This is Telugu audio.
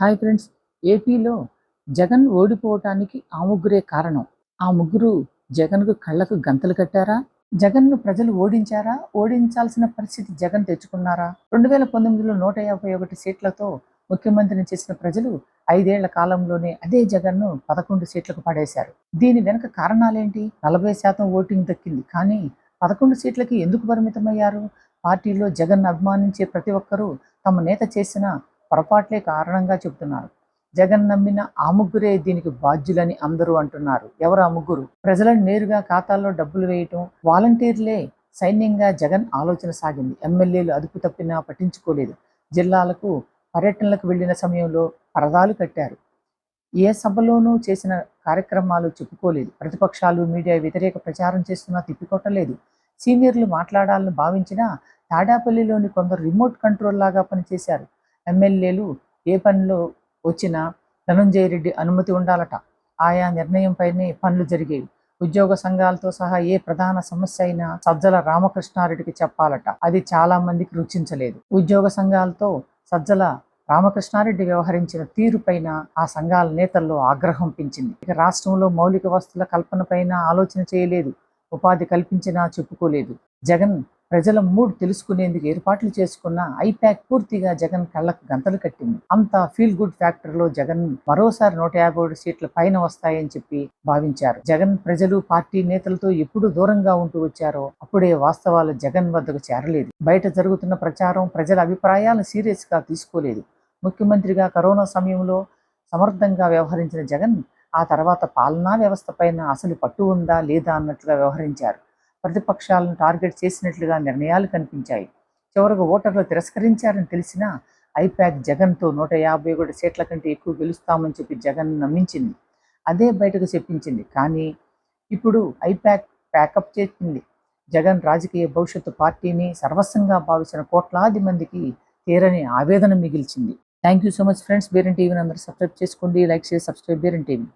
హాయ్ ఫ్రెండ్స్ ఏపీలో జగన్ ఓడిపోవటానికి ఆ ముగ్గురే కారణం. ఆ ముగ్గురు జగన్కు కళ్ళకు గంతలు కట్టారా? జగన్ను ప్రజలు ఓడించారా? ఓడించాల్సిన పరిస్థితి జగన్ తెచ్చుకున్నారా? రెండు వేల పంతొమ్మిదిలో నూట యాభై ఒకటి సీట్లతో ముఖ్యమంత్రిని చేసిన ప్రజలు ఐదేళ్ళ కాలంలోనే అదే జగన్ను పదకొండు సీట్లకు పడేశారు. దీని వెనుక కారణాలేంటి? నలభై శాతం ఓటింగ్ దక్కింది. కానీ పదకొండు సీట్లకి ఎందుకు పరిమితమయ్యారు? పార్టీలో జగన్ అభిమానించే ప్రతి ఒక్కరూ తమ నేత చేసిన పొరపాట్లే కారణంగా చెబుతున్నారు. జగన్ నమ్మిన ఆ ముగ్గురే దీనికి బాధ్యులని అందరూ అంటున్నారు. ఎవరు ఆ ముగ్గురు? ప్రజలను నేరుగా ఖాతాల్లో డబ్బులు వేయటం వాలంటీర్లే. సైన్యంగా జగన్ ఆలోచన సాగింది. ఎమ్మెల్యేలు అదుపు తప్పినా పట్టించుకోలేదు. జిల్లాలకు పర్యటనలకు వెళ్ళిన సమయంలో పరదాలు కట్టారు. ఏ సభలోనూ చేసిన కార్యక్రమాలు చెప్పుకోలేదు. ప్రతిపక్షాలు మీడియా వ్యతిరేక ప్రచారం చేస్తున్నా తిప్పికొట్టలేదు. సీనియర్లు మాట్లాడాలని భావించినా తాడాపల్లిలోని కొందరు రిమోట్ కంట్రోల్ లాగా పనిచేశారు. ఎమ్మెల్యేలు ఏ పనిలో వచ్చినా ధనంజయ రెడ్డి అనుమతి ఉండాలట. ఆయా నిర్ణయంపైనే పనులు జరిగేవి. ఉద్యోగ సంఘాలతో సహా ఏ ప్రధాన సమస్య అయినా సజ్జల రామకృష్ణారెడ్డికి చెప్పాలట. అది చాలా మందికి రుచించలేదు. ఉద్యోగ సంఘాలతో సజ్జల రామకృష్ణారెడ్డి వ్యవహరించిన తీరుపైన ఆ సంఘాల నేతల్లో ఆగ్రహం పెంచింది. ఇక రాష్ట్రంలో మౌలిక వస్తువుల కల్పనపైన ఆలోచన చేయలేదు. ఉపాధి కల్పించినా చెప్పుకోలేదు. జగన్ ప్రజల మూడ్ తెలుసుకునేందుకు ఏర్పాట్లు చేసుకున్న ఐప్యాక్ పూర్తిగా జగన్ కళ్ళకు గంతలు కట్టింది. అంత ఫీల్ గుడ్ ఫ్యాక్టర్లో జగన్ మరోసారి నూట యాభై ఏడు సీట్ల పైన వస్తాయని చెప్పి భావించారు. జగన్ ప్రజలు పార్టీ నేతలతో ఎప్పుడు దూరంగా ఉంటూ వచ్చారో అప్పుడే వాస్తవాలు జగన్ వద్దకు చేరలేదు. బయట జరుగుతున్న ప్రచారం ప్రజల అభిప్రాయాలను సీరియస్గా తీసుకోలేదు. ముఖ్యమంత్రిగా కరోనా సమయంలో సమర్థంగా వ్యవహరించిన జగన్ ఆ తర్వాత పాలనా వ్యవస్థ పైన అసలు పట్టు ఉందా లేదా అన్నట్లుగా వ్యవహరించారు. ప్రతిపక్షాలను టార్గెట్ చేసినట్లుగా నిర్ణయాలు కనిపించాయి. చివరకు ఓటర్లు తిరస్కరించారని తెలిసినా ఐప్యాక్ జగన్తో నూట యాభై ఒకటి సీట్ల కంటే ఎక్కువ గెలుస్తామని చెప్పి జగన్ నమ్మించింది. అదే బయటకు చెప్పించింది. కానీ ఇప్పుడు ఐప్యాక్ ప్యాకప్ చేసింది. జగన్ రాజకీయ భవిష్యత్తు పార్టీని సర్వస్వంగా భావించిన కోట్లాది మందికి తీరని ఆవేదన మిగిల్చింది. Thank you so much friends. బేరెన్ టీవీని అందరూ సబ్స్క్రైబ్ చేసుకోండి. లైక్ చేసి సబ్స్క్రైబ్ బేరెన్ టీవీ.